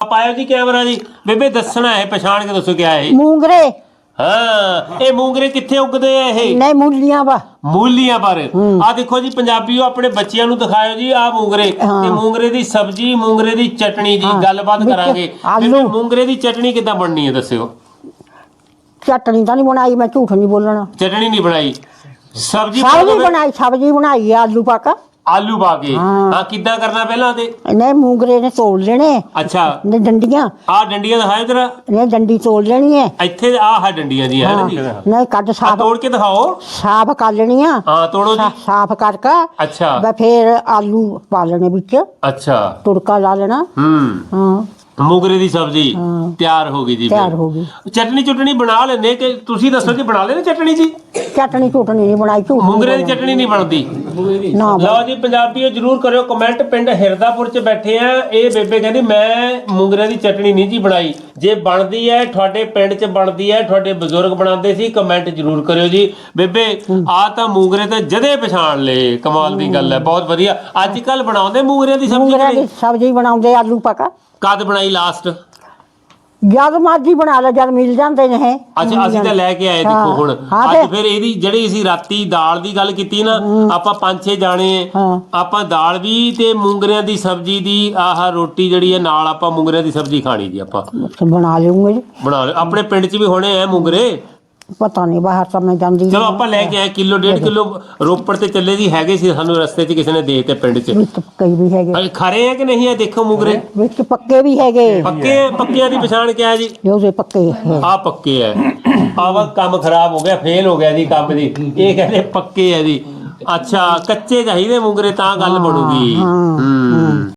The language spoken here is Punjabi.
ਪਾਇਓ ਜੀ ਕੈਮਰਾ ਜੀ। ਬੇਬੇ ਦੱਸਣਾ ਹੈ ਪਛਾਣ ਕੇ ਦੱਸੋ ਕਿਆ ਹੈ ਮੂੰਗਰੇ। ਹਾਂ ਇਹ ਮੂੰਗਰੇ ਕਿੱਥੇ ਉੱਗਦੇ ਆ ਇਹ? ਨਹੀਂ ਮੂਲੀਆਂ ਵਾ। ਮੂਲੀਆਂ ਪਰ ਆ ਦੇਖੋ ਜੀ ਪੰਜਾਬੀਓ ਆਪਣੇ ਬੱਚਿਆਂ ਨੂੰ ਦਿਖਾਇਓ ਜੀ ਆ ਮੂੰਗਰੇ। ਤੇ ਮੂੰਗਰੇ ਦੀ ਸਬਜ਼ੀ ਮੂੰਗਰੇ ਦੀ ਚਟਣੀ ਹਾਂ, ਗੱਲਬਾਤ ਕਰਾਂਗੇ। ਬੇਬੇ ਮੂੰਗਰੇ ਦੀ ਚਟਣੀ ਕਿੱਦਾਂ ਬਣਨੀ ਹੈ ਦੱਸਿਓ। ਚਟਣੀ ਤਾਂ ਨਹੀਂ ਬਣਾਈ ਮੈਂ ਝੂਠ ਨਹੀਂ ਬੋਲਣਾ। ਚਟਣੀ ਨਹੀਂ ਬਣਾਈ। ਸਬਜ਼ੀ ਬਣਾਈ ਸਬਜ਼ੀ ਬਣਾਈ ਆ ਆਲੂ ਪਾ ਕੇ। ਆਲੂ ਪਾ ਕੇ। ਹਾਂ। ਹਾਂ ਕਿੱਦਾਂ ਕਰਨਾ ਪਹਿਲਾਂ ਤੇ? ਨੇ ਮੂੰਗਰੇ ਨੇ ਤੋੜ ਲੈਣੇ। ਅੱਛਾ। ਨੇ ਡੰਡੀਆਂ। ਆ ਡੰਡੀਆਂ ਦਿਖਾਓ ਜਰਾ ਨੇ ਡੰਡੀ ਤੋੜ ਲੈਣੀ ਹੈ ਇੱਥੇ ਆ ਹਾ ਡੰਡੀਆਂ ਜੀ ਹੈ ਨਾ ਨਹੀਂ ਕੱਢ ਆ ਸਾਫ਼ ਤੋੜ ਕੇ ਦਿਖਾਓ। ਸਾਫ਼ ਕਰ ਲੈਣੀਆਂ। ਹਾਂ ਤੋੜੋ ਜੀ। ਸਾਫ਼ ਕਰਕੇ। ਅੱਛਾ। ਵਾ ਫੇਰ ਆਲੂ ਪਾ ਲੈਣੇ ਵਿੱਚ। ਅੱਛਾ। ਤੁੜਕਾ ਲਾ ਲੈਣਾ। ਹੂੰ। ਹਾਂ। ਮੂੰਗਰੇ ਦੀ ਸਬਜ਼ੀ ਹਾਂ। ਤਿਆਰ ਹੋ ਗਈ ਜੀ ਫਿਰ। ਤਿਆਰ ਹੋ ਗਈ। ਚਟਣੀ ਚੁਟਣੀ ਬਣਾ ਲੈਂਦੇ ਕਿ ਤੁਸੀਂ ਦੱਸੋ ਜੀ ਬਣਾ ਲੈਣੇ ਚਟਣੀ ਜੀ? ਚਟਣੀ ਝੂਠਣੀ ਨਹੀਂ ਬਣਾਈ ਝੂਠ ਨਹੀਂ ਮੂੰਗਰੇ ਦੀ। ਚਟਣੀ ਨਹੀਂ ਬਣਦੀ। ਨਾ ਲਓ ਜੀ ਪੰਜਾਬੀਓ ਜਰੂਰ ਕਰਿਓ ਕਮੈਂਟ ਪਿੰਡ ਹਿਰਦਾਪੁਰ ਚ ਬੈਠੇ ਆ। ਇਹ ਬੇਬੇ ਕਹਿੰਦੀ ਮੈਂ ਮੂੰਗਰੇ ਦੀ ਚਟਣੀ ਨਹੀਂ ਜੀ ਬਣਾਈ। ਜੇ ਬਣਦੀ ਹੈ ਤੁਹਾਡੇ ਪਿੰਡ ਚ ਬਣਦੀ ਹੈ ਤੁਹਾਡੇ ਬਜ਼ੁਰਗ ਬਣਾਉਂਦੇ ਸੀ ਕਮੈਂਟ ਜਰੂਰ ਕਰਿਓ ਜੀ। ਬੇਬੇ ਆ ਤਾਂ ਮੂੰਗਰੇ ਤੇ ਜਦੇ ਪਛਾਣ ਲਏ। ਕਮਾਲ ਦੀ ਗੱਲ ਹੈ ਬਹੁਤ ਵਧੀਆ। ਅੱਜ ਕੱਲ ਬਣਾਉਂਦੇ ਮੂੰਗਰੇ ਦੀ ਸਬਜ਼ੀ ਮੂੰਗਰੇ? ਦੀ ਸਬਜ਼ੀ ਬਣਾਉਂਦੇ ਆਲੂ ਪਾ ਕੇ ਕਦ ਬਣਾਈ ਲਾਸਟ ਜਦ ਮਰਜ਼ੀ ਬਣਾ ਲੈ ਜਦ ਮਿਲ ਜਾਂਦੇ ਨੇ ਇਹ। ਅੱਛਾ ਅਸੀਂ ਤਾਂ ਲੈ ਕੇ ਆਏ ਦੇਖੋ ਹਾਂ, ਹੁਣ। ਹਾਂ ਅੱਜ ਫਿਰ ਇਹਦੀ ਜਿਹੜੀ ਅਸੀਂ ਰਾਤੀ ਦਾਲ ਦੀ ਗੱਲ ਕੀਤੀ ਨਾ ਆਪਾਂ ਪੰਜ ਛੇ ਜਾਣੇ ਹਾਂ। ਆਪਾਂ ਦਾਲ ਵੀ ਤੇ ਮੂੰਗਰਿਆਂ ਦੀ ਸਬਜ਼ੀ ਦੀ ਆਹ ਰੋਟੀ ਜਿਹੜੀ ਹੈ ਨਾਲ ਆਪਾਂ ਮੂੰਗਰਿਆਂ ਦੀ ਸਬਜ਼ੀ ਖਾਣੀ ਜੀ ਆਪਾਂ। ਬਣਾ ਲਊਂਗੇ ਜੀ। ਬਣਾ ਲਿਓ। ਆਪਣੇ ਪਿੰਡ 'ਚ ਵੀ ਹੋਣੇ ਆ ਮੂੰਗਰੇ? ਪਤਾ ਨਹੀਂ ਬਾਹਰ ਤਾਂ ਮੈਂ ਜਾਂਦੀ ਚਲੋ। ਆਪਾਂ ਲੈ ਕੇ ਆਏ ਕਿਲੋ ਡੇਢ ਕਿਲੋ ਰੋਪੜ ਤੇ ਚੱਲੇ ਜੀ ਹੈਗੇ ਸੀ ਸਾਨੂੰ ਰਸਤੇ 'ਚ ਕਿਸੇ ਨੇ ਦੇ ਤੇ ਪਿੰਡ 'ਚ। ਵਿੱਚ ਪੱਕੇ ਵੀ ਹੈਗੇ। ਅਰੇ ਖਰੇ ਆ ਕਿ ਨਹੀਂ ਆ ਦੇਖੋ ਮੂੰਗਰੇ ਵਿੱਚ ਪੱਕੇ ਵੀ ਹੈਗੇ। ਪੱਕੇ ਪੱਕਿਆਂ ਦੀ ਪਛਾਣ ਕਿਆ ਜੀ? ਜੋ ਪੱਕੇ ਆ ਪੱਕੇ ਐ ਆਵਾ ਕੰਮ ਖਰਾਬ ਹੋ ਗਿਆ ਫੇਲ ਹੋ ਗਿਆ ਜੀ ਕੰਮ ਦੀ। ਇਹ ਕਹਿੰਦੇ ਪੱਕੇ ਐ ਜੀ। ਅੱਛਾ ਕੱਚੇ ਚਾਹੀਦੇ ਮੂੰਗਰੇ ਤਾਂ ਗੱਲ ਬਣੂਗੀ। ਹੂੰ।